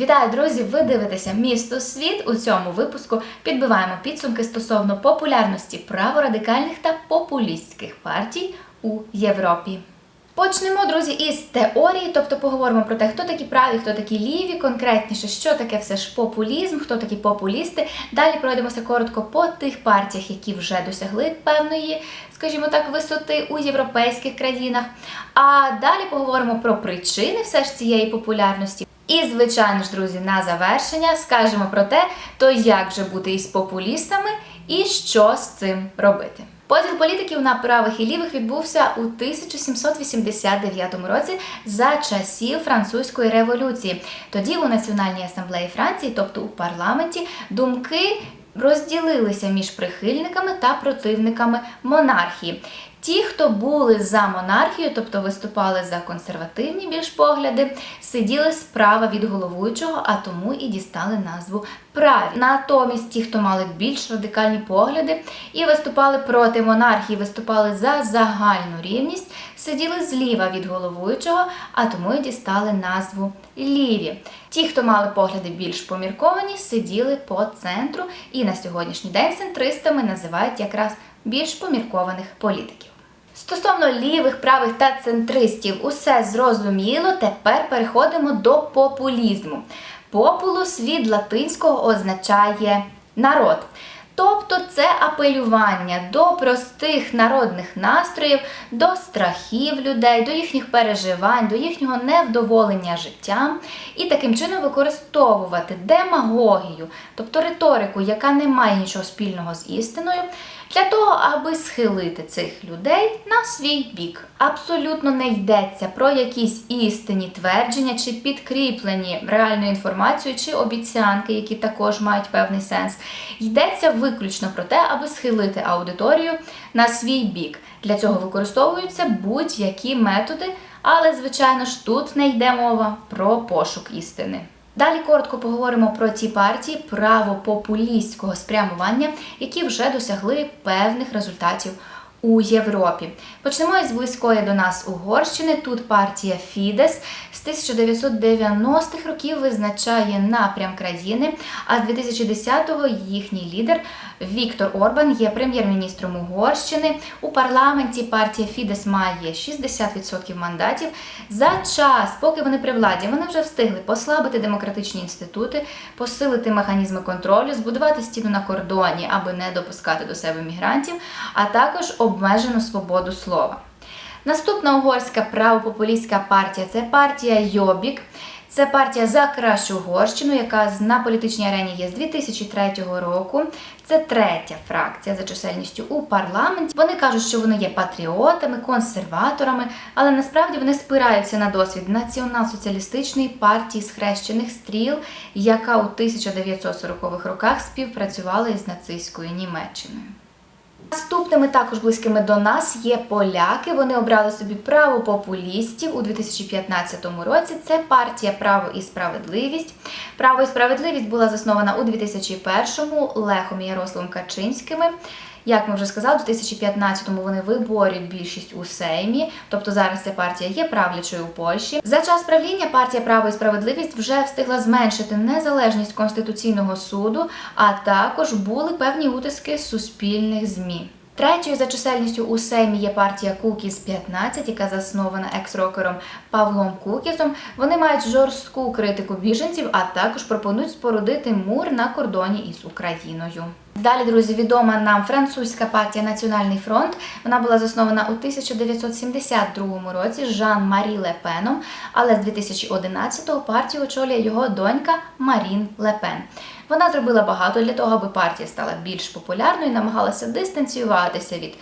Вітаю, друзі! Ви дивитеся місто світ. У цьому випуску підбиваємо підсумки стосовно популярності праворадикальних та популістських партій у Європі. Почнемо, друзі, із теорії, тобто поговоримо про те, хто такі праві, хто такі ліві, конкретніше, що таке все ж популізм, хто такі популісти. Далі пройдемося коротко по тих партіях, які вже досягли певної, скажімо так, висоти у європейських країнах. А далі поговоримо про причини все ж цієї популярності. І, звичайно ж, друзі, на завершення скажемо про те, то як же бути із популістами і що з цим робити. Поділ політиків на правих і лівих відбувся у 1789 році за часів французької революції. Тоді у Національній асамблеї Франції, тобто у парламенті, думки розділилися між прихильниками та противниками монархії. Ті, хто були за монархію, тобто виступали за консервативні більш погляди, сиділи справа від головуючого, а тому і дістали назву праві. Натомість ті, хто мали більш радикальні погляди і виступали проти монархії, виступали за загальну рівність, сиділи зліва від головуючого, а тому і дістали назву ліві. Ті, хто мали погляди більш помірковані, сиділи по центру, і на сьогоднішній день центристами називають якраз більш поміркованих політиків. Стосовно лівих, правих та центристів, усе зрозуміло. Тепер переходимо до популізму. Популус від латинського означає народ. Тобто це апелювання до простих народних настроїв, до страхів людей, до їхніх переживань, до їхнього невдоволення життям, і таким чином використовувати демагогію, тобто риторику, яка не має нічого спільного з істиною, для того, аби схилити цих людей на свій бік. Абсолютно не йдеться про якісь істинні твердження чи підкріплені реальною інформацією чи обіцянки, які також мають певний сенс. Йдеться виключно про те, аби схилити аудиторію на свій бік. Для цього використовуються будь-які методи, але, звичайно ж, тут не йде мова про пошук істини. Далі коротко поговоримо про ті партії правопопулістського спрямування, які вже досягли певних результатів у Європі. Почнемо із близької до нас Угорщини. Тут партія Фідес з 1990-х років визначає напрям країни, а з 2010-го їхній лідер Віктор Орбан є прем'єр-міністром Угорщини. У парламенті партія Фідес має 60% мандатів. За час, поки вони при владі, вони вже встигли послабити демократичні інститути, посилити механізми контролю, збудувати стіну на кордоні, аби не допускати до себе мігрантів, а також обмежену свободу слова. Наступна угорська правопопулістська партія це партія Йобік. Це партія за кращу Угорщину, яка на політичній арені є з 2003 року. Це третя фракція за чисельністю у парламенті. Вони кажуть, що вони є патріотами, консерваторами, але насправді вони спираються на досвід націонал-соціалістичної партії схрещених стріл, яка у 1940-х роках співпрацювала із нацистською Німеччиною. Наступними також близькими до нас є поляки. Вони обрали собі право популістів у 2015 році. Це партія Право і справедливість. Право і справедливість була заснована у 2001-му Лехом і Ярославом Качинськими. Як ми вже сказали, у 2015-му вони виборюють більшість у Сеймі, тобто зараз ця партія є правлячою у Польщі. За час правління партія Право і справедливість вже встигла зменшити незалежність конституційного суду, а також були певні утиски суспільних змі. Третьою за чисельністю у Сеймі є партія Кукіс 15, яка заснована екс-рокером Павлом Кукісом. Вони мають жорстку критику біженців, а також пропонують спорудити мур на кордоні із Україною. Далі, друзі, відома нам французька партія Національний фронт. Вона була заснована у 1972 році Жан-Марі Лепеном, але з 2011-го партію очолює його донька Марін Лепен. Вона зробила багато для того, аби партія стала більш популярною і намагалася дистанціюватися від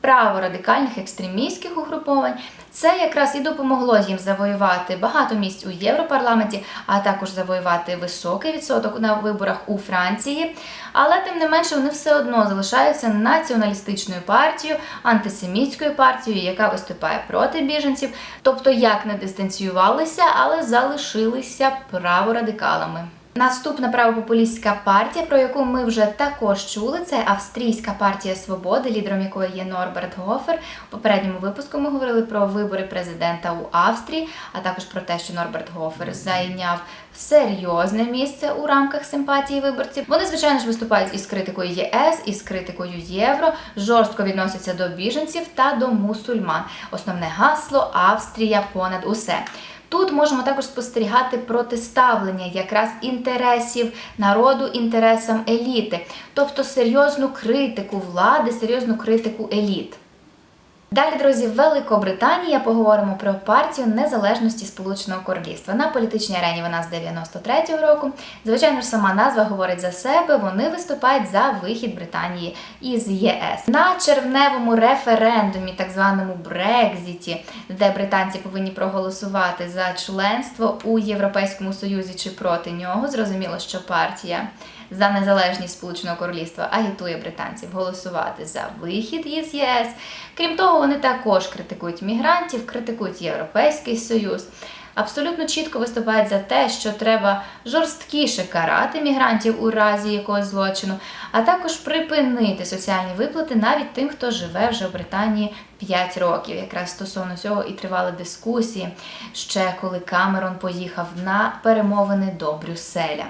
праворадикальних екстремістських угруповань. Це якраз і допомогло їм завоювати багато місць у Європарламенті, а також завоювати високий відсоток на виборах у Франції. Але тим не менше вони все одно залишаються націоналістичною партією, антисемітською партією, яка виступає проти біженців, тобто як не дистанціювалися, але залишилися праворадикалами. Наступна правопопулістська партія, про яку ми вже також чули, це Австрійська партія свободи, лідером якої є Норберт Гофер. У попередньому випуску ми говорили про вибори президента у Австрії, а також про те, що Норберт Гофер зайняв серйозне місце у рамках симпатії виборців. Вони, звичайно ж, виступають із критикою ЄС, із критикою євро, жорстко відносяться до біженців та до мусульман. Основне гасло Австрія понад усе. Тут можемо також спостерігати протиставлення якраз інтересів народу інтересам еліти, тобто серйозну критику влади, серйозну критику еліт. Далі, друзі, в Великобританії поговоримо про партію незалежності Сполученого Королівства. На політичній арені вона з 93-го року. Звичайно ж, сама назва говорить за себе. Вони виступають за вихід Британії із ЄС на червневому референдумі, так званому Брекзіті, де британці повинні проголосувати за членство у Європейському Союзі чи проти нього. Зрозуміло, що партія за незалежність Сполученого Королівства агітує британців голосувати за вихід із ЄС. Крім того, вони також критикують мігрантів, критикують Європейський Союз. Абсолютно чітко виступають за те, що треба жорсткіше карати мігрантів у разі якогось злочину, а також припинити соціальні виплати навіть тим, хто живе вже в Британії 5 років. Якраз стосовно цього і тривали дискусії ще коли Камерон поїхав на перемовини до Брюсселя.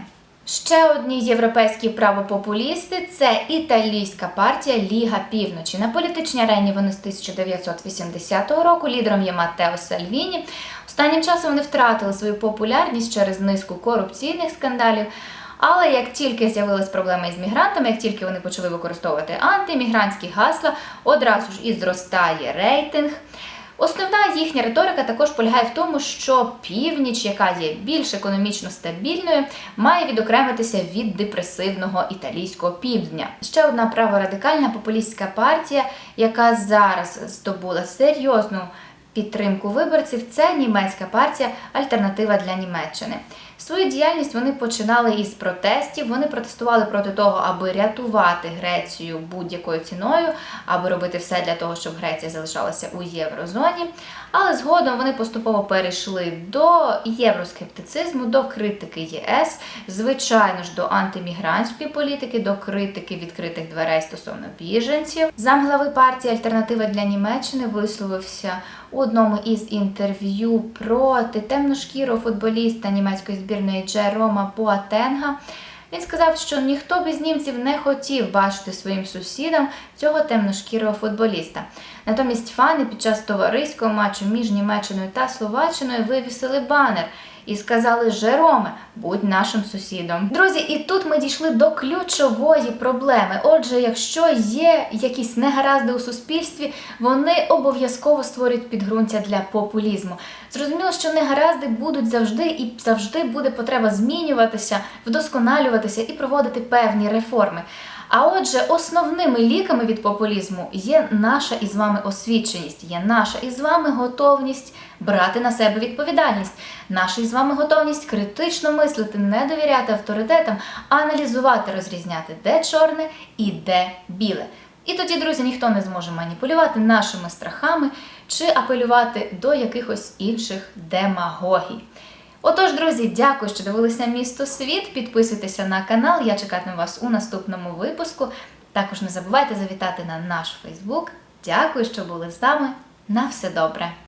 Ще одні європейські правопопулісти це італійська партія Ліга Півночі. На політичній арені вони з 1980 року. Лідером є Матео Сальвіні. Останнім часом вони втратили свою популярність через низку корупційних скандалів. Але як тільки з'явились проблеми із мігрантами, як тільки вони почали використовувати антимігрантські гасла, одразу ж і зростає рейтинг. Основна їхня риторика також полягає в тому, що північ, яка є більш економічно стабільною, має відокремитися від депресивного італійського півдня. Ще одна праворадикальна популістська партія, яка зараз здобула серйозну підтримку виборців, це німецька партія Альтернатива для Німеччини. Свою діяльність вони починали із протестів. Вони протестували проти того, аби рятувати Грецію будь-якою ціною, аби робити все для того, щоб Греція залишалася у єврозоні. Але згодом вони поступово перейшли до євроскептицизму, до критики ЄС, звичайно ж, до антимігрантської політики, до критики відкритих дверей стосовно біженців. Замглави партії Альтернатива для Німеччини висловився у одному із інтерв'ю проти темношкірого футболіста німецької збірної Джерома Боатенга. Він сказав, що ніхто без німців не хотів бачити своїм сусідам цього темношкірого футболіста. Натомість фани під час товариського матчу між Німеччиною та Словаччиною вивісили банер і сказали: Жероме, будь нашим сусідом. Друзі, і тут ми дійшли до ключової проблеми. Отже, якщо є якісь негаразди у суспільстві, вони обов'язково створюють підґрунтя для популізму. Зрозуміло, що негаразди будуть завжди, і завжди буде потреба змінюватися, вдосконалюватися і проводити певні реформи. А отже, основними ліками від популізму є наша із вами освіченість, є наша із вами готовність брати на себе відповідальність, наша із вами готовність критично мислити, не довіряти авторитетам, аналізувати, розрізняти, де чорне і де біле. І тоді, друзі, ніхто не зможе маніпулювати нашими страхами чи апелювати до якихось інших демагогій. Отож, друзі, дякую, що дивилися місто Світ. Підписуйтеся на канал. Я чекатиму вас у наступному випуску. Також не забувайте завітати на наш Фейсбук. Дякую, що були з нами. На все добре!